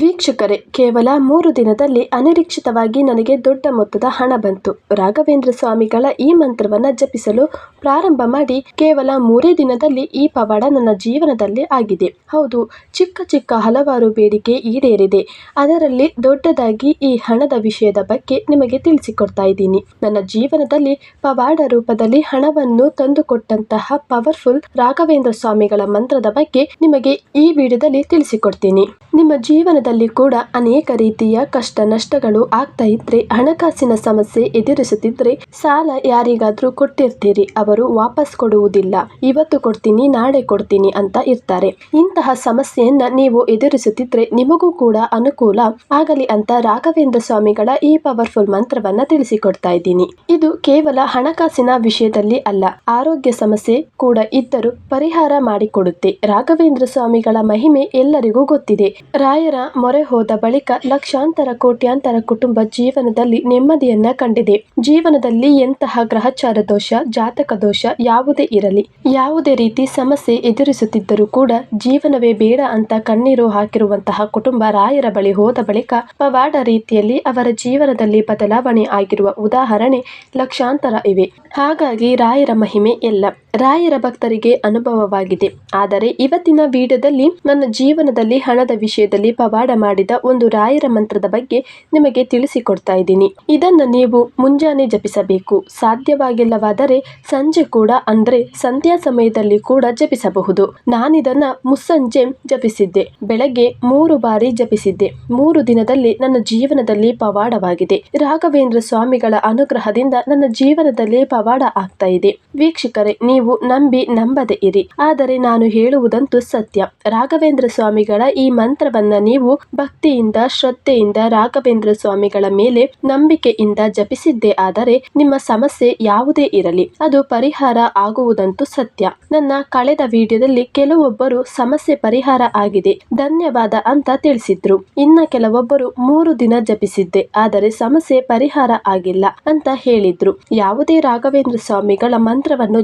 ವೀಕ್ಷಕರೇ, ಕೇವಲ ಮೂರು ದಿನದಲ್ಲಿ ಅನಿರೀಕ್ಷಿತವಾಗಿ ನನಗೆ ದೊಡ್ಡ ಮೊತ್ತದ ಹಣ ಬಂತು. ರಾಘವೇಂದ್ರ ಸ್ವಾಮಿಗಳ ಈ ಮಂತ್ರವನ್ನ ಜಪಿಸಲು ಪ್ರಾರಂಭ ಮಾಡಿ ಕೇವಲ ಮೂರೇ ದಿನದಲ್ಲಿ ಈ ಪವಾಡ ನನ್ನ ಜೀವನದಲ್ಲಿ ಆಗಿದೆ. ಹೌದು, ಚಿಕ್ಕ ಚಿಕ್ಕ ಹಲವಾರು ಬೇಡಿಕೆ ಈಡೇರಿದೆ. ಅದರಲ್ಲಿ ದೊಡ್ಡದಾಗಿ ಈ ಹಣದ ವಿಷಯದ ಬಗ್ಗೆ ನಿಮಗೆ ತಿಳಿಸಿಕೊಡ್ತಾ ಇದ್ದೀನಿ. ನನ್ನ ಜೀವನದಲ್ಲಿ ಪವಾಡ ರೂಪದಲ್ಲಿ ಹಣವನ್ನು ತಂದುಕೊಟ್ಟಂತಹ ಪವರ್ಫುಲ್ ರಾಘವೇಂದ್ರ ಸ್ವಾಮಿಗಳ ಮಂತ್ರದ ಬಗ್ಗೆ ನಿಮಗೆ ಈ ವಿಡಿಯೋದಲ್ಲಿ ತಿಳಿಸಿಕೊಡ್ತೀನಿ. ನಿಮ್ಮ ಜೀವನದಲ್ಲಿ ಕೂಡ ಅನೇಕ ರೀತಿಯ ಕಷ್ಟ ನಷ್ಟಗಳು ಆಗ್ತಾ ಇದ್ರೆ, ಹಣಕಾಸಿನ ಸಮಸ್ಯೆ ಎದುರಿಸುತ್ತಿದ್ರೆ ಸಾಲ ಯಾರಿಗಾದ್ರೂ ಕೊಟ್ಟಿರ್ತೀರಿ, ಅವರು ವಾಪಸ್ ಕೊಡುವುದಿಲ್ಲ. ಇವತ್ತು ಕೊಡ್ತೀನಿ, ನಾಳೆ ಕೊಡ್ತೀನಿ ಅಂತ ಇರ್ತಾರೆ. ಇಂತಹ ಸಮಸ್ಯೆಯನ್ನ ನೀವು ಎದುರಿಸುತ್ತಿದ್ರೆ ನಿಮಗೂ ಕೂಡ ಅನುಕೂಲ ಆಗಲಿ ಅಂತ ರಾಘವೇಂದ್ರ ಸ್ವಾಮಿಗಳ ಈ ಪವರ್ಫುಲ್ ಮಂತ್ರವನ್ನ ತಿಳಿಸಿಕೊಡ್ತಾ ಇದ್ದೀನಿ. ಇದು ಕೇವಲ ಹಣಕಾಸಿನ ವಿಷಯದಲ್ಲಿ ಅಲ್ಲ, ಆರೋಗ್ಯ ಸಮಸ್ಯೆ ಕೂಡ ಇದ್ದರೂ ಪರಿಹಾರ ಮಾಡಿಕೊಡುತ್ತೆ. ರಾಘವೇಂದ್ರ ಸ್ವಾಮಿಗಳ ಮಹಿಮೆ ಎಲ್ಲರಿಗೂ ಗೊತ್ತಿದೆ. ರಾಯರ ಮೊರೆ ಹೋದ ಬಳಿಕ ಲಕ್ಷಾಂತರ, ಕೋಟ್ಯಾಂತರ ಕುಟುಂಬ ಜೀವನದಲ್ಲಿ ನೆಮ್ಮದಿಯನ್ನ ಕಂಡಿದೆ. ಜೀವನದಲ್ಲಿ ಎಂತಹ ಗ್ರಹಚಾರ ದೋಷ, ಜಾತಕ ದೋಷ ಯಾವುದೇ ಇರಲಿ. ಯಾವುದೇ ರೀತಿ ಸಮಸ್ಯೆ ಎದುರಿಸುತ್ತಿದ್ದರೂ ಕೂಡ ಜೀವನವೇ ಬೇಡ ಅಂತ ಕಣ್ಣೀರು ಹಾಕಿರುವಂತಹ ಕುಟುಂಬ ರಾಯರ ಬಳಿ ಹೋದ ಬಳಿಕ ಪವಾಡ ರೀತಿಯಲ್ಲಿ ಅವರ ಜೀವನದಲ್ಲಿ ಬದಲಾವಣೆ ಆಗಿರುವ ಉದಾಹರಣೆ ಲಕ್ಷಾಂತರ ಇವೆ. ಹಾಗಾಗಿ ರಾಯರ ಮಹಿಮೆ ಎಲ್ಲ. ರಾಯರ ಭಕ್ತರಿಗೆ ಅನುಭವವಾಗಿದೆ. ಆದರೆ ಇವತ್ತಿನ ವಿಡಿಯೋದಲ್ಲಿ ನನ್ನ ಜೀವನದಲ್ಲಿ ಹಣದ ವಿಷಯದಲ್ಲಿ ಪವಾಡ ಮಾಡಿದ ಒಂದು ರಾಯರ ಮಂತ್ರದ ಬಗ್ಗೆ ನಿಮಗೆ ತಿಳಿಸಿಕೊಡ್ತಾ ಇದ್ದೀನಿ. ಇದನ್ನು ನೀವು ಮುಂಜಾನೆ ಜಪಿಸಬೇಕು. ಸಾಧ್ಯವಾಗಿಲ್ಲವಾದರೆ ಸಂಜೆ ಕೂಡ, ಅಂದರೆ ಸಂಧ್ಯಾ ಸಮಯದಲ್ಲಿ ಕೂಡ ಜಪಿಸಬಹುದು. ನಾನಿದನ್ನ ಮುಸ್ಸಂಜೆ ಜಪಿಸಿದ್ದೆ. ಬೆಳಗ್ಗೆ ಮೂರು ಬಾರಿ ಜಪಿಸಿದ್ದೆ. ಮೂರು ದಿನದಲ್ಲಿ ನನ್ನ ಜೀವನದಲ್ಲಿ ಪವಾಡವಾಗಿದೆ. ರಾಘವೇಂದ್ರ ಸ್ವಾಮಿಗಳ ಅನುಗ್ರಹದಿಂದ ನನ್ನ ಜೀವನದಲ್ಲಿ ಪವಾಡ ಆಗ್ತಾ ಇದೆ. ವೀಕ್ಷಕರೇ, ನೀವು ನಂಬಿ ನಂಬದೆ ಇರಿ. ಆದರೆ ನಾನು ಹೇಳುವುದಂತೂ ಸತ್ಯ. ರಾಘವೇಂದ್ರ ಸ್ವಾಮಿಗಳ ಈ ಮಂತ್ರವನ್ನ ನೀವು ಭಕ್ತಿಯಿಂದ, ಶ್ರದ್ಧೆಯಿಂದ ರಾಘವೇಂದ್ರ ಸ್ವಾಮಿಗಳ ಮೇಲೆ ನಂಬಿಕೆಯಿಂದ ಜಪಿಸಿದ್ದೇ ಆದರೆ ನಿಮ್ಮ ಸಮಸ್ಯೆ ಯಾವುದೇ ಇರಲಿ. ಅದು ಪರಿಹಾರ ಆಗುವುದಂತೂ ಸತ್ಯ. ನನ್ನ ಕಳೆದ ವಿಡಿಯೋದಲ್ಲಿ ಕೆಲವೊಬ್ಬರು ಸಮಸ್ಯೆ ಪರಿಹಾರ ಆಗಿದೆ. ಧನ್ಯವಾದ ಅಂತ ತಿಳಿಸಿದ್ರು. ಇನ್ನ ಕೆಲವೊಬ್ಬರು ಮೂರು ದಿನ ಜಪಿಸಿದ್ದೆ. ಆದರೆ ಸಮಸ್ಯೆ ಪರಿಹಾರ ಆಗಿಲ್ಲ ಅಂತ ಹೇಳಿದ್ರು. ಯಾವುದೇ ರಾಘವೇಂದ್ರ ಸ್ವಾಮಿಗಳ ಮಂತ್ರವನ್ನು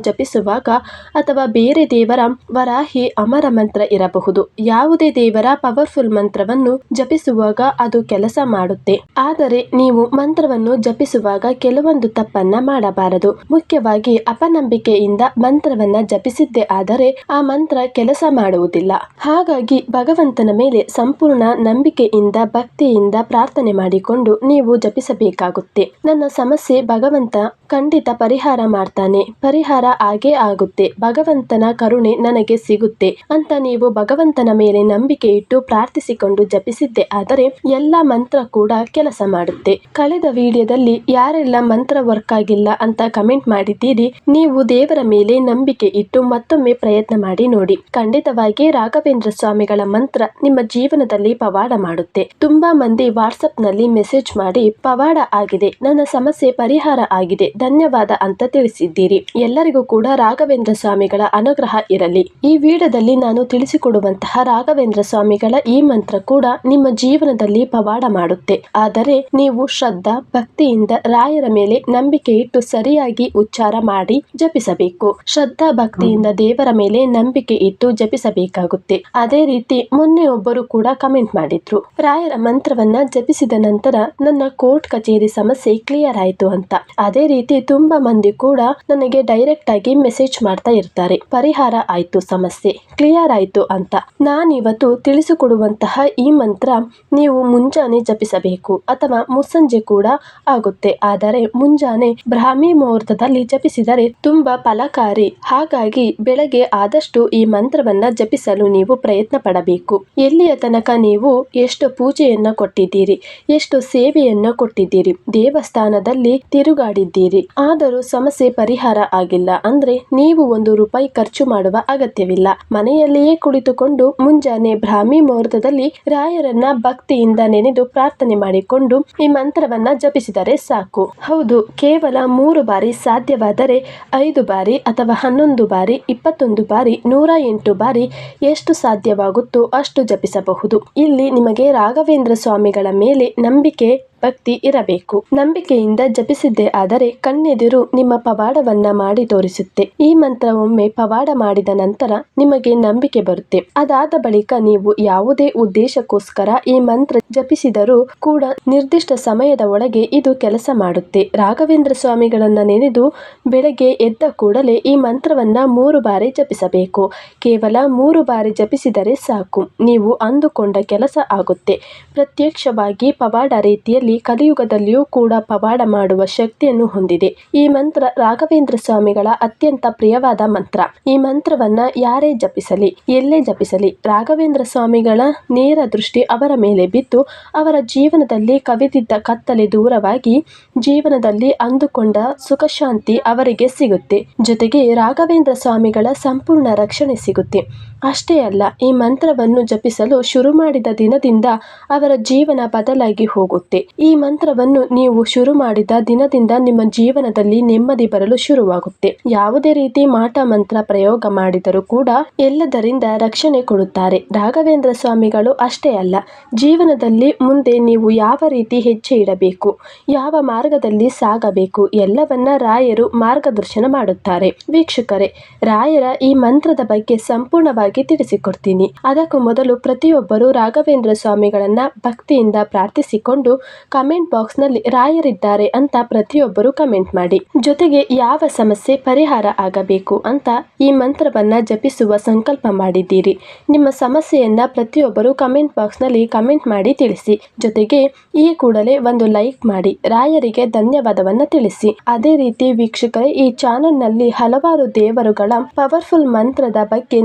ಜಪಿಸುವಾಗ ಅಥವಾ ಬೇರೆ ದೇವರ ವರಾಹಿ ಅಮರ ಮಂತ್ರ ಇರಬಹುದು. ಯಾವುದೇ ದೇವರ ಪವರ್ಫುಲ್ ಮಂತ್ರವನ್ನು ಜಪಿಸುವಾಗ ಅದು ಕೆಲಸ ಮಾಡುತ್ತೆ. ಆದರೆ ನೀವು ಮಂತ್ರವನ್ನು ಜಪಿಸುವಾಗ ಕೆಲವೊಂದು ತಪ್ಪನ್ನ ಮಾಡಬಾರದು. ಮುಖ್ಯವಾಗಿ ಅಪನಂಬಿಕೆಯಿಂದ ಮಂತ್ರವನ್ನ ಜಪಿಸಿದ್ದೆ ಆದರೆ ಆ ಮಂತ್ರ ಕೆಲಸ ಮಾಡುವುದಿಲ್ಲ. ಹಾಗಾಗಿ ಭಗವಂತನ ಮೇಲೆ ಸಂಪೂರ್ಣ ನಂಬಿಕೆಯಿಂದ, ಭಕ್ತಿಯಿಂದ ಪ್ರಾರ್ಥನೆ ಮಾಡಿಕೊಂಡು ನೀವು ಜಪಿಸಬೇಕಾಗುತ್ತೆ. ನನ್ನ ಸಮಸ್ಯೆ ಭಗವಂತ ಖಂಡಿತ ಪರಿಹಾರ ಮಾಡ್ತಾನೆ. ಪರಿಹಾರ ಆಗೇ ಆಗುತ್ತೆ. ಭಗವಂತನ ಕರುಣೆ ನನಗೆ ಸಿಗುತ್ತೆ ಅಂತ ನೀವು ಭಗವಂತನ ಮೇಲೆ ನಂಬಿಕೆ ಇಟ್ಟು ಪ್ರಾರ್ಥಿಸಿಕೊಂಡು ಜಪಿಸಿದ್ದೆ ಆದರೆ ಎಲ್ಲ ಮಂತ್ರ ಕೂಡ ಕೆಲಸ ಮಾಡುತ್ತೆ. ಕಳೆದ ವಿಡಿಯೋದಲ್ಲಿ ಯಾರೆಲ್ಲ ಮಂತ್ರ ವರ್ಕ್ ಆಗಿಲ್ಲ ಅಂತ ಕಮೆಂಟ್ ಮಾಡಿದ್ದೀರಿ, ನೀವು ದೇವರ ಮೇಲೆ ನಂಬಿಕೆ ಇಟ್ಟು ಮತ್ತೊಮ್ಮೆ ಪ್ರಯತ್ನ ಮಾಡಿ ನೋಡಿ. ಖಂಡಿತವಾಗಿ ರಾಘವೇಂದ್ರ ಸ್ವಾಮಿಗಳ ಮಂತ್ರ ನಿಮ್ಮ ಜೀವನದಲ್ಲಿ ಪವಾಡ ಮಾಡುತ್ತೆ. ತುಂಬಾ ಮಂದಿ ವಾಟ್ಸಪ್ನಲ್ಲಿ ಮೆಸೇಜ್ ಮಾಡಿ, ಪವಾಡ ಆಗಿದೆ, ನನ್ನ ಸಮಸ್ಯೆ ಪರಿಹಾರ ಆಗಿದೆ, ಧನ್ಯವಾದ ಅಂತ ತಿಳಿಸಿದ್ದೀರಿ. ಎಲ್ಲರಿಗೂ ಕೂಡ ರಾಘವೇಂದ್ರ ಸ್ವಾಮಿಗಳ ಅನುಗ್ರಹ ಇರಲಿ. ಈ ವಿಡಿಯೋದಲ್ಲಿ ನಾನು ತಿಳಿಸಿಕೊಡುವಂತಹ ರಾಘವೇಂದ್ರ ಸ್ವಾಮಿಗಳ ಈ ಮಂತ್ರ ಕೂಡ ನಿಮ್ಮ ಜೀವನದಲ್ಲಿ ಪವಾಡ ಮಾಡುತ್ತೆ. ಆದರೆ ನೀವು ಶ್ರದ್ಧಾ, ಭಕ್ತಿಯಿಂದ ರಾಯರ ಮೇಲೆ ನಂಬಿಕೆ ಇಟ್ಟು ಸರಿಯಾಗಿ ಉಚ್ಚಾರ ಮಾಡಿ ಜಪಿಸಬೇಕು. ಶ್ರದ್ಧಾ, ಭಕ್ತಿಯಿಂದ ದೇವರ ಮೇಲೆ ನಂಬಿಕೆ ಇಟ್ಟು ಜಪಿಸಬೇಕಾಗುತ್ತೆ. ಅದೇ ರೀತಿ ಮೊನ್ನೆ ಒಬ್ಬರು ಕೂಡ ಕಮೆಂಟ್ ಮಾಡಿದ್ರು. ರಾಯರ ಮಂತ್ರವನ್ನ ಜಪಿಸಿದ ನಂತರ ನನ್ನ ಕೋರ್ಟ್ ಕಚೇರಿ ಸಮಸ್ಯೆ ಕ್ಲಿಯರ್ ಆಯ್ತು ಅಂತ. ಅದೇ ರೀತಿ ತುಂಬಾ ಮಂದಿ ಕೂಡ ನನಗೆ ಡೈರೆಕ್ಟ್ ಆಗಿ ಮೆಸೇಜ್ ಮಾಡ್ತಾ ಇರ್ತಾರೆ. ಪರಿಹಾರ ಆಯ್ತು, ಸಮಸ್ಯೆ ಕ್ಲಿಯರ್ ಆಯ್ತು ಅಂತ. ನಾನಿವತ್ತು ತಿಳಿಸಿಕೊಡುವಂತಹ ಈ ಮಂತ್ರ ನೀವು ಮುಂಜಾನೆ ಜಪಿಸಬೇಕು ಅಥವಾ ಮುಸ್ಸಂಜೆ ಕೂಡ ಆಗುತ್ತೆ. ಆದರೆ ಮುಂಜಾನೆ ಬ್ರಾಹ್ಮಿ ಮುಹೂರ್ತದಲ್ಲಿ ಜಪಿಸಿದರೆ ತುಂಬಾ ಫಲಕಾರಿ. ಹಾಗಾಗಿ ಬೆಳಗ್ಗೆ ಆದಷ್ಟು ಈ ಮಂತ್ರವನ್ನ ಜಪಿಸಲು ನೀವು ಪ್ರಯತ್ನ ಪಡಬೇಕು. ಎಲ್ಲಿಯ ತನಕ ನೀವು ಎಷ್ಟು ಪೂಜೆಯನ್ನ ಕೊಟ್ಟಿದ್ದೀರಿ, ಎಷ್ಟು ಸೇವೆಯನ್ನ ಕೊಟ್ಟಿದ್ದೀರಿ, ದೇವಸ್ಥಾನದಲ್ಲಿ ತಿರುಗಾಡಿದ್ದೀರಿ, ಆದರೂ ಸಮಸ್ಯೆ ಪರಿಹಾರ ಆಗಿಲ್ಲ. ಅಂದ್ರೆ ನೀವು ಒಂದು ರೂಪಾಯಿ ಖರ್ಚು ಮಾಡುವ ಅಗತ್ಯವಿಲ್ಲ. ಮನೆಯಲ್ಲಿಯೇ ಕುಳಿತುಕೊಂಡು ಮುಂಜಾನೆ ಬ್ರಾಹ್ಮಿ ಮುಹೂರ್ತದಲ್ಲಿ ರಾಯರನ್ನ ಭಕ್ತಿಯಿಂದ ನೆನೆದು ಪ್ರಾರ್ಥನೆ ಮಾಡಿಕೊಂಡು ಈ ಮಂತ್ರವನ್ನ ಜಪಿಸಿದರೆ ಸಾಕು. ಹೌದು, ಕೇವಲ ಮೂರು ಬಾರಿ ಸಾಧ್ಯವಾದರೆ ಐದು ಬಾರಿ ಅಥವಾ ಹನ್ನೊಂದು ಬಾರಿ, ಇಪ್ಪತ್ತೊಂದು ಬಾರಿ, ನೂರ ಎಂಟು ಬಾರಿ ಎಷ್ಟು ಸಾಧ್ಯವಾಗುತ್ತೋ ಅಷ್ಟು ಜಪಿಸಬಹುದು. ಇಲ್ಲಿ ನಿಮಗೆ ರಾಘವೇಂದ್ರ ಸ್ವಾಮಿಗಳ ಮೇಲೆ ನಂಬಿಕೆ ಭಕ್ತಿ ಇರಬೇಕು. ನಂಬಿಕೆಯಿಂದ ಜಪಿಸಿದ್ದೆ ಆದರೆ ಕಣ್ಣೆದುರು ನಿಮ್ಮ ಪವಾಡವನ್ನ ಮಾಡಿ ತೋರಿಸುತ್ತೆ. ಈ ಮಂತ್ರ ಒಮ್ಮೆ ಪವಾಡ ಮಾಡಿದ ನಂತರ ನಿಮಗೆ ನಂಬಿಕೆ ಬರುತ್ತೆ. ಅದಾದ ಬಳಿಕ ನೀವು ಯಾವುದೇ ಉದ್ದೇಶಕ್ಕೋಸ್ಕರ ಈ ಮಂತ್ರ ಜಪಿಸಿದರೂ ಕೂಡ ನಿರ್ದಿಷ್ಟ ಸಮಯದ ಒಳಗೆ ಇದು ಕೆಲಸ ಮಾಡುತ್ತೆ. ರಾಘವೇಂದ್ರ ಸ್ವಾಮಿಗಳನ್ನ ನೆನೆದು ಬೆಳಗ್ಗೆ ಎದ್ದ ಕೂಡಲೇ ಈ ಮಂತ್ರವನ್ನ ಮೂರು ಬಾರಿ ಜಪಿಸಬೇಕು. ಕೇವಲ ಮೂರು ಬಾರಿ ಜಪಿಸಿದರೆ ಸಾಕು. ನೀವು ಅಂದುಕೊಂಡ ಕೆಲಸ ಆಗುತ್ತೆ. ಪ್ರತ್ಯಕ್ಷವಾಗಿ ಪವಾಡ ರೀತಿಯಲ್ಲಿ ಕಲಿಯುಗದಲ್ಲಿಯೂ ಕೂಡ ಪವಾಡ ಮಾಡುವ ಶಕ್ತಿಯನ್ನು ಹೊಂದಿದೆ. ಈ ಮಂತ್ರ ರಾಘವೇಂದ್ರ ಸ್ವಾಮಿಗಳ ಅತ್ಯಂತ ಪ್ರಿಯವಾದ ಮಂತ್ರ. ಈ ಮಂತ್ರವನ್ನ ಯಾರೇ ಜಪಿಸಲಿ, ಎಲ್ಲೇ ಜಪಿಸಲಿ, ರಾಘವೇಂದ್ರ ಸ್ವಾಮಿಗಳ ನೇರ ದೃಷ್ಟಿ ಅವರ ಮೇಲೆ ಬಿದ್ದು, ಅವರ ಜೀವನದಲ್ಲಿ ಕವಿದಿದ್ದ ಕತ್ತಲೆ ದೂರವಾಗಿ ಜೀವನದಲ್ಲಿ ಅಂದುಕೊಂಡ ಸುಖ ಶಾಂತಿ ಅವರಿಗೆ ಸಿಗುತ್ತೆ. ಜೊತೆಗೆ ರಾಘವೇಂದ್ರ ಸ್ವಾಮಿಗಳ ಸಂಪೂರ್ಣ ರಕ್ಷಣೆ ಸಿಗುತ್ತೆ. ಅಷ್ಟೇ ಅಲ್ಲ, ಈ ಮಂತ್ರವನ್ನು ಜಪಿಸಲು ಶುರು ಮಾಡಿದ ದಿನದಿಂದ ಅವರ ಜೀವನ ಬದಲಾಗಿ ಹೋಗುತ್ತೆ. ಈ ಮಂತ್ರವನ್ನು ನೀವು ಶುರು ಮಾಡಿದ ದಿನದಿಂದ ನಿಮ್ಮ ಜೀವನದಲ್ಲಿ ನೆಮ್ಮದಿ ಬರಲು ಶುರುವಾಗುತ್ತೆ. ಯಾವುದೇ ರೀತಿ ಮಾಟ ಮಂತ್ರ ಪ್ರಯೋಗ ಮಾಡಿದರೂ ಕೂಡ ಎಲ್ಲದರಿಂದ ರಕ್ಷಣೆ ಕೊಡುತ್ತಾರೆ. ರಾಘವೇಂದ್ರ ಸ್ವಾಮಿಗಳು ಅಷ್ಟೇ ಅಲ್ಲ, ಜೀವನದಲ್ಲಿ ಮುಂದೆ ನೀವು ಯಾವ ರೀತಿ ಹೆಜ್ಜೆ ಇಡಬೇಕು, ಯಾವ ಮಾರ್ಗದಲ್ಲಿ ಸಾಗಬೇಕು, ಎಲ್ಲವನ್ನ ರಾಯರು ಮಾರ್ಗದರ್ಶನ ಮಾಡುತ್ತಾರೆ. ವೀಕ್ಷಕರೇ, ರಾಯರ ಈ ಮಂತ್ರದ ಬಗ್ಗೆ ಸಂಪೂರ್ಣವಾಗಿ ತಿಳಿಸಿಕೊಡ್ತೀನಿ. ಅದಕ್ಕೂ ಮೊದಲು ಪ್ರತಿಯೊಬ್ಬರು ರಾಘವೇಂದ್ರ ಸ್ವಾಮಿಗಳನ್ನ ಭಕ್ತಿಯಿಂದ ಪ್ರಾರ್ಥಿಸಿಕೊಂಡು ಕಮೆಂಟ್ ಬಾಕ್ಸ್ನಲ್ಲಿ ರಾಯರಿದ್ದಾರೆ ಅಂತ ಪ್ರತಿಯೊಬ್ಬರು ಕಮೆಂಟ್ ಮಾಡಿ. ಜೊತೆಗೆ ಯಾವ ಸಮಸ್ಯೆ ಪರಿಹಾರ ಆಗಬೇಕು ಅಂತ ಈ ಮಂತ್ರವನ್ನ ಜಪಿಸುವ ಸಂಕಲ್ಪ ಮಾಡಿದ್ದೀರಿ. ನಿಮ್ಮ ಸಮಸ್ಯೆಯನ್ನ ಪ್ರತಿಯೊಬ್ಬರು ಕಮೆಂಟ್ ಬಾಕ್ಸ್ನಲ್ಲಿ ಕಮೆಂಟ್ ಮಾಡಿ ತಿಳಿಸಿ. ಜೊತೆಗೆ ಈ ಕೂಡಲೇ ಒಂದು ಲೈಕ್ ಮಾಡಿ. ರಾಯರಿಗೆ ಧನ್ಯವಾದವನ್ನ ತಿಳಿಸಿ. ಅದೇ ರೀತಿ ವೀಕ್ಷಕರೇ, ಈ ಚಾನೆಲ್ನಲ್ಲಿ ಹಲವಾರು ದೇವರುಗಳ ಪವರ್ಫುಲ್ ಮಂತ್ರದ ಬಗ್ಗೆ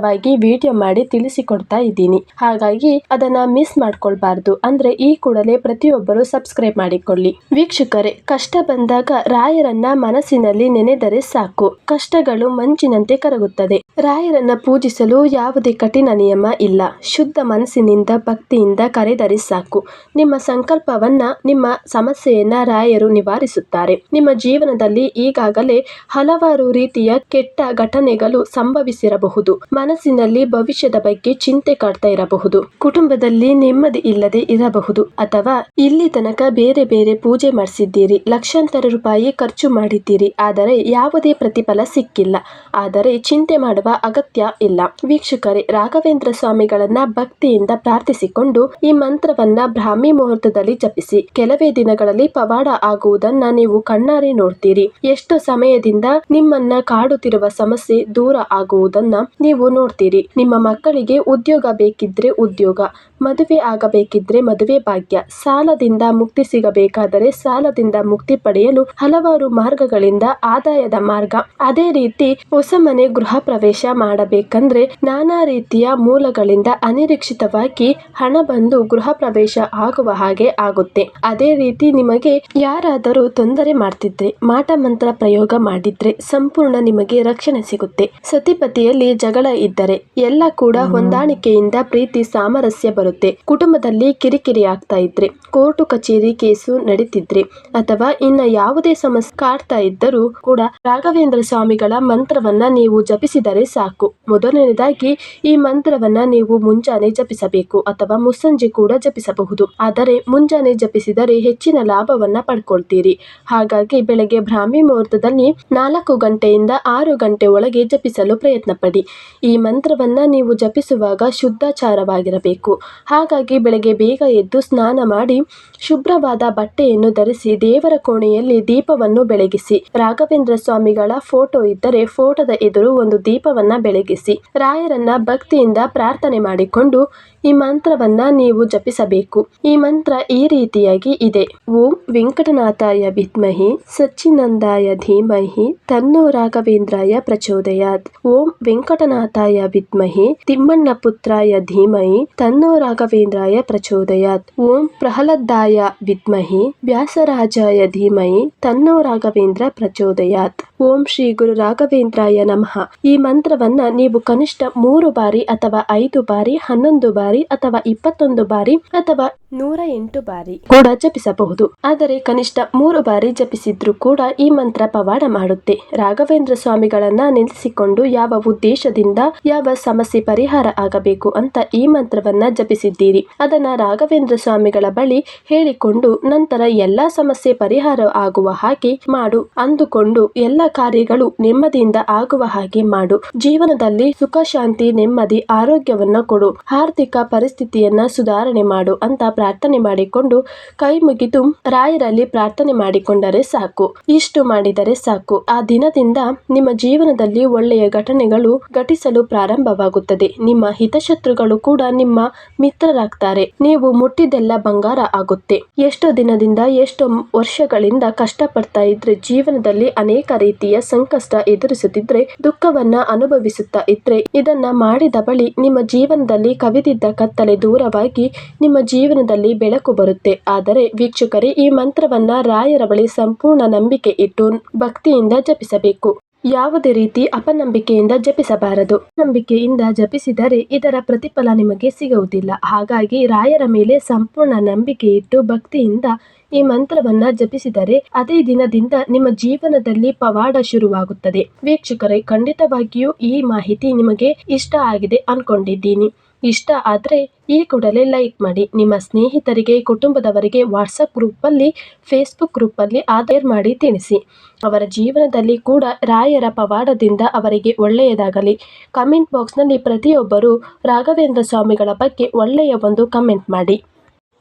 ನಿರಂತರವಾಗಿ ವಿಡಿಯೋ ಮಾಡಿ ತಿಳಿಸಿಕೊಡ್ತಾ ಇದ್ದೀನಿ. ಹಾಗಾಗಿ ಅದನ್ನ ಮಿಸ್ ಮಾಡ್ಕೊಳ್ಬಾರ್ದು. ಅಂದ್ರೆ ಈ ಕೂಡಲೇ ಪ್ರತಿಯೊಬ್ಬರು ಸಬ್ಸ್ಕ್ರೈಬ್ ಮಾಡಿಕೊಳ್ಳಿ. ವೀಕ್ಷಕರೇ, ಕಷ್ಟ ಬಂದಾಗ ರಾಯರನ್ನ ಮನಸ್ಸಿನಲ್ಲಿ ನೆನೆದರೆ ಸಾಕು. ಕಷ್ಟಗಳು ಮಂಚಿನಂತೆ ಕರಗುತ್ತದೆ. ರಾಯರನ್ನ ಪೂಜಿಸಲು ಯಾವುದೇ ಕಠಿಣ ನಿಯಮ ಇಲ್ಲ. ಶುದ್ಧ ಮನಸ್ಸಿನಿಂದ ಭಕ್ತಿಯಿಂದ ಕರೆದರೆ ಸಾಕು. ನಿಮ್ಮ ಸಂಕಲ್ಪವನ್ನ, ನಿಮ್ಮ ಸಮಸ್ಯೆಯನ್ನ ರಾಯರು ನಿವಾರಿಸುತ್ತಾರೆ. ನಿಮ್ಮ ಜೀವನದಲ್ಲಿ ಈಗಾಗಲೇ ಹಲವಾರು ರೀತಿಯ ಕೆಟ್ಟ ಘಟನೆಗಳು ಸಂಭವಿಸಿರಬಹುದು. ಮನಸ್ಸಿನಲ್ಲಿ ಭವಿಷ್ಯದ ಬಗ್ಗೆ ಚಿಂತೆ ಕಾಡ್ತಾ ಇರಬಹುದು. ಕುಟುಂಬದಲ್ಲಿ ನೆಮ್ಮದಿ ಇಲ್ಲದೆ ಇರಬಹುದು. ಅಥವಾ ಇಲ್ಲಿ ತನಕ ಬೇರೆ ಬೇರೆ ಪೂಜೆ ಮಾಡಿಸಿದ್ದೀರಿ. ಲಕ್ಷಾಂತರ ರೂಪಾಯಿ ಖರ್ಚು ಮಾಡಿದ್ದೀರಿ. ಆದರೆ ಯಾವುದೇ ಪ್ರತಿಫಲ ಸಿಕ್ಕಿಲ್ಲ. ಆದರೆ ಚಿಂತೆ ಮಾಡುವ ಅಗತ್ಯ ಇಲ್ಲ. ವೀಕ್ಷಕರೇ, ರಾಘವೇಂದ್ರ ಸ್ವಾಮಿಗಳನ್ನ ಭಕ್ತಿಯಿಂದ ಪ್ರಾರ್ಥಿಸಿಕೊಂಡು ಈ ಮಂತ್ರವನ್ನ ಬ್ರಾಹ್ಮಿ ಮುಹೂರ್ತದಲ್ಲಿ ಜಪಿಸಿ. ಕೆಲವೇ ದಿನಗಳಲ್ಲಿ ಪವಾಡ ಆಗುವುದನ್ನ ನೀವು ಕಣ್ಣಾರೆ ನೋಡ್ತೀರಿ. ಎಷ್ಟು ಸಮಯದಿಂದ ನಿಮ್ಮನ್ನ ಕಾಡುತ್ತಿರುವ ಸಮಸ್ಯೆ ದೂರ ಆಗುವುದನ್ನ ನೀವು ನೋಡ್ತೀರಿ. ನಿಮ್ಮ ಮಕ್ಕಳಿಗೆ ಉದ್ಯೋಗ ಬೇಕಿದ್ರೆ ಉದ್ಯೋಗ, ಮದುವೆ ಆಗಬೇಕಿದ್ರೆ ಮದುವೆ ಭಾಗ್ಯ, ಸಾಲದಿಂದ ಮುಕ್ತಿ ಸಿಗಬೇಕಾದರೆ ಸಾಲದಿಂದ ಮುಕ್ತಿ ಪಡೆಯಲು ಹಲವಾರು ಮಾರ್ಗಗಳಿಂದ ಆದಾಯದ ಮಾರ್ಗ. ಅದೇ ರೀತಿ ಹೊಸ ಮನೆ ಗೃಹ ಪ್ರವೇಶ ಮಾಡಬೇಕಂದ್ರೆ ನಾನಾ ರೀತಿಯ ಮೂಲಗಳಿಂದ ಅನಿರೀಕ್ಷಿತವಾಗಿ ಹಣ ಬಂದು ಗೃಹ ಪ್ರವೇಶ ಆಗುವ ಹಾಗೆ ಆಗುತ್ತೆ. ಅದೇ ರೀತಿ ನಿಮಗೆ ಯಾರಾದರೂ ತೊಂದರೆ ಮಾಡ್ತಿದ್ರೆ ಮಾಟ ಮಂತ್ರ ಪ್ರಯೋಗ ಮಾಡಿದ್ರೆ ಸಂಪೂರ್ಣ ನಿಮಗೆ ರಕ್ಷಣೆ ಸಿಗುತ್ತೆ. ಸತಿಪತಿಯಲ್ಲಿ ಜಗಳ ಇದ್ದರೆ ಎಲ್ಲ ಕೂಡ ಹೊಂದಾಣಿಕೆಯಿಂದ ಪ್ರೀತಿ ಸಾಮರಸ್ಯ ಬರುತ್ತೆ. ಕುಟುಂಬದಲ್ಲಿ ಕಿರಿಕಿರಿ ಆಗ್ತಾ ಇದ್ರೆ ಕೋರ್ಟು ಕಚೇರಿ ಕೇಸು ನಡೀತಿದ್ರೆ ಅಥವಾ ಇನ್ನ ಯಾವುದೇ ಸಮಸ್ಯೆ ಕಾಡ್ತಾ ಇದ್ದರೂ ಕೂಡ ರಾಘವೇಂದ್ರ ಸ್ವಾಮಿಗಳ ಮಂತ್ರವನ್ನ ನೀವು ಜಪಿಸಿದರೆ ಸಾಕು. ಮೊದಲನೇದಾಗಿ ಈ ಮಂತ್ರವನ್ನ ನೀವು ಮುಂಜಾನೆ ಜಪಿಸಬೇಕು ಅಥವಾ ಮುಸ್ಸಂಜೆ ಕೂಡ ಜಪಿಸಬಹುದು. ಆದರೆ, ಮುಂಜಾನೆ ಜಪಿಸಿದರೆ ಹೆಚ್ಚಿನ ಲಾಭವನ್ನ ಪಡ್ಕೊಳ್ತೀರಿ. ಹಾಗಾಗಿ, ಬೆಳಗ್ಗೆ ಬ್ರಾಹ್ಮಿ ಮುಹೂರ್ತದಲ್ಲಿ ನಾಲ್ಕು ಗಂಟೆಯಿಂದ ಆರು ಗಂಟೆ ಒಳಗೆ ಜಪಿಸಲು ಪ್ರಯತ್ನ ಪಡಿ ಈ ಮಂತ್ರವನ್ನ ನೀವು ಜಪಿಸುವಾಗ ಶುದ್ಧಾಚಾರವಾಗಿರಬೇಕು. ಹಾಗಾಗಿ, ಬೆಳಗ್ಗೆ ಬೇಗ ಎದ್ದು ಸ್ನಾನ ಮಾಡಿ, ಶುಭ್ರವಾದ ಬಟ್ಟೆಯನ್ನು ಧರಿಸಿ ದೇವರ ಕೋಣೆಯಲ್ಲಿ ದೀಪವನ್ನು ಬೆಳಗಿಸಿ. ರಾಘವೇಂದ್ರ ಸ್ವಾಮಿಗಳ ಫೋಟೋ ಇದ್ದರೆ, ಫೋಟೋದ ಎದುರು ಒಂದು ದೀಪವನ್ನ ಬೆಳಗಿಸಿ ರಾಯರನ್ನ ಭಕ್ತಿಯಿಂದ ಪ್ರಾರ್ಥನೆ ಮಾಡಿಕೊಂಡು ಈ ಮಂತ್ರವನ್ನ ನೀವು ಜಪಿಸಬೇಕು. ಈ ಮಂತ್ರ ಈ ರೀತಿಯಾಗಿ ಇದೆ. ಓಂ ವೆಂಕಟನಾಥಾಯ ವಿದ್ಮಹಿ ಸಚ್ಚಿನಂದಾಯ ಧೀಮಹಿ ತನ್ನೋ ರಾಘವೇಂದ್ರಾಯ ಪ್ರಚೋದಯಾತ್. ಓಂ ವೆಂಕಟನಾಥಾಯ ವಿದ್ಮಹಿ ತಿಮ್ಮಣ್ಣ ಪುತ್ರಾಯ ಧೀಮಹಿ ತನ್ನೋ ರಾಘವೇಂದ್ರಾಯ ಪ್ರಚೋದಯಾತ್. ಓಂ ಪ್ರಹ್ಲಾದಾಯ ವಿದ್ಮಹಿ ವ್ಯಾಸರಾಜಾಯ ಧೀಮಹಿ ತನ್ನೋ ರಾಘವೇಂದ್ರ ಪ್ರಚೋದಯಾತ್. ಓಂ ಶ್ರೀ ಗುರು ರಾಘವೇಂದ್ರಾಯ ನಮಃ. ಈ ಮಂತ್ರವನ್ನ ನೀವು ಕನಿಷ್ಠ ಮೂರು ಬಾರಿ ಅಥವಾ ಐದು ಬಾರಿ, ಹನ್ನೊಂದು ಬಾರಿ ಅಥವಾ ಇಪ್ಪತ್ತೊಂದು ಬಾರಿ ಅಥವಾ ನೂರ ಎಂಟು ಬಾರಿ ಕೂಡ ಜಪಿಸಬಹುದು. ಆದರೆ ಕನಿಷ್ಠ ಮೂರು ಬಾರಿ ಜಪಿಸಿದ್ರು ಕೂಡ ಈ ಮಂತ್ರ ಪವಾಡ ಮಾಡುತ್ತೆ. ರಾಘವೇಂದ್ರ ಸ್ವಾಮಿಗಳನ್ನ ನೆನೆಸಿಕೊಂಡು ಯಾವ ಉದ್ದೇಶದಿಂದ ಯಾವ ಸಮಸ್ಯೆ ಪರಿಹಾರ ಆಗಬೇಕು ಅಂತ ಈ ಮಂತ್ರವನ್ನ ಜಪಿಸಿದ್ದೀರಿ. ಅದನ್ನ ರಾಘವೇಂದ್ರ ಸ್ವಾಮಿಗಳ ಬಳಿ ಹೇಳಿಕೊಂಡು ನಂತರ ಎಲ್ಲಾ ಸಮಸ್ಯೆ ಪರಿಹಾರ ಆಗುವ ಹಾಗೆ ಮಾಡು. ಅಂದುಕೊಂಡು ಎಲ್ಲ ಕಾರ್ಯಗಳು ನೆಮ್ಮದಿಯಿಂದ ಆಗುವ ಹಾಗೆ ಮಾಡು. ಜೀವನದಲ್ಲಿ ಸುಖ, ಶಾಂತಿ, ನೆಮ್ಮದಿ, ಆರೋಗ್ಯವನ್ನ ಕೊಡು. ಆರ್ಥಿಕ ಪರಿಸ್ಥಿತಿಯನ್ನ ಸುಧಾರಣೆ ಮಾಡು ಅಂತ ಪ್ರಾರ್ಥನೆ ಮಾಡಿಕೊಂಡು ಕೈ ಮುಗಿದು ರಾಯರಲ್ಲಿ ಪ್ರಾರ್ಥನೆ ಮಾಡಿಕೊಂಡರೆ ಸಾಕು. ಇಷ್ಟು ಮಾಡಿದರೆ ಸಾಕು. ಆ ದಿನದಿಂದ ನಿಮ್ಮ ಜೀವನದಲ್ಲಿ ಒಳ್ಳೆಯ ಘಟನೆಗಳು ಘಟಿಸಲು ಪ್ರಾರಂಭವಾಗುತ್ತದೆ. ನಿಮ್ಮ ಹಿತಶತ್ರುಗಳು ಕೂಡ ನಿಮ್ಮ ಮಿತ್ರರಾಗ್ತಾರೆ. ನೀವು ಮುಟ್ಟಿದ್ದೆಲ್ಲ ಬಂಗಾರ ಆಗುತ್ತೆ. ಎಷ್ಟೋ ದಿನದಿಂದ ಎಷ್ಟೋ ವರ್ಷಗಳಿಂದ ಕಷ್ಟಪಡ್ತಾ ಇದ್ರೆ ಜೀವನದಲ್ಲಿ ಅನೇಕ ರೀತಿಯ ಸಂಕಷ್ಟ ಎದುರಿಸುತ್ತಿದ್ರೆ ದುಃಖವನ್ನ ಅನುಭವಿಸುತ್ತಾ ಇದ್ರೆ ಇದನ್ನ ಮಾಡಿದ ಬಳಿ ನಿಮ್ಮ ಜೀವನದಲ್ಲಿ ಕವಿದಿದ್ದ ಕತ್ತಲೆ ದೂರವಾಗಿ ನಿಮ್ಮ ಜೀವನದಲ್ಲಿ ಬೆಳಕು ಬರುತ್ತೆ. ಆದರೆ ವೀಕ್ಷಕರೇ, ಈ ಮಂತ್ರವನ್ನ ರಾಯರ ಬಳಿ ಸಂಪೂರ್ಣ ನಂಬಿಕೆ ಇಟ್ಟು ಭಕ್ತಿಯಿಂದ ಜಪಿಸಬೇಕು. ಯಾವುದೇ ರೀತಿ ಅಪನಂಬಿಕೆಯಿಂದ ಜಪಿಸಬಾರದು. ನಂಬಿಕೆಯಿಂದ ಜಪಿಸಿದರೆ ಇದರ ಪ್ರತಿಫಲ ನಿಮಗೆ ಸಿಗುವುದಿಲ್ಲ. ಹಾಗಾಗಿ ರಾಯರ ಮೇಲೆ ಸಂಪೂರ್ಣ ನಂಬಿಕೆ ಇಟ್ಟು ಭಕ್ತಿಯಿಂದ ಈ ಮಂತ್ರವನ್ನ ಜಪಿಸಿದರೆ ಅದೇ ದಿನದಿಂದ ನಿಮ್ಮ ಜೀವನದಲ್ಲಿ ಪವಾಡ ಶುರುವಾಗುತ್ತದೆ. ವೀಕ್ಷಕರೇ, ಖಂಡಿತವಾಗಿಯೂ ಈ ಮಾಹಿತಿ ನಿಮಗೆ ಇಷ್ಟ ಆಗಿದೆ ಅನ್ಕೊಂಡಿದ್ದೀನಿ. ಇಷ್ಟ ಆದರೆ ಈ ಕೂಡಲೇ ಲೈಕ್ ಮಾಡಿ. ನಿಮ್ಮ ಸ್ನೇಹಿತರಿಗೆ, ಕುಟುಂಬದವರಿಗೆ ವಾಟ್ಸಪ್ ಗ್ರೂಪಲ್ಲಿ, ಫೇಸ್ಬುಕ್ ಗ್ರೂಪಲ್ಲಿ ಆಧಾರ್ ಮಾಡಿ ತಿಳಿಸಿ. ಅವರ ಜೀವನದಲ್ಲಿ ಕೂಡ ರಾಯರ ಪವಾಡದಿಂದ ಅವರಿಗೆ ಒಳ್ಳೆಯದಾಗಲಿ. ಕಮೆಂಟ್ ಬಾಕ್ಸ್ನಲ್ಲಿ ಪ್ರತಿಯೊಬ್ಬರು ರಾಘವೇಂದ್ರ ಸ್ವಾಮಿಗಳ ಬಗ್ಗೆ ಒಳ್ಳೆಯ ಒಂದು ಕಮೆಂಟ್ ಮಾಡಿ.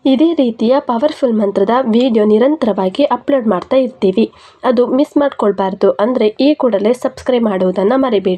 ಇದೇ ರೀತಿಯ ಪವರ್ಫುಲ್ ಮಂತ್ರದ ವಿಡಿಯೋ ನಿರಂತರವಾಗಿ ಅಪ್ಲೋಡ್ ಮಾಡ್ತಾ ಇರ್ತೀವಿ. ಅದು ಮಿಸ್ ಮಾಡ್ಕೊಳ್ಬಾರ್ದು. ಅಂದರೆ ಈ ಕೂಡಲೇ ಸಬ್ಸ್ಕ್ರೈಬ್ ಮಾಡುವುದನ್ನು ಮರಿಬೇಡಿ.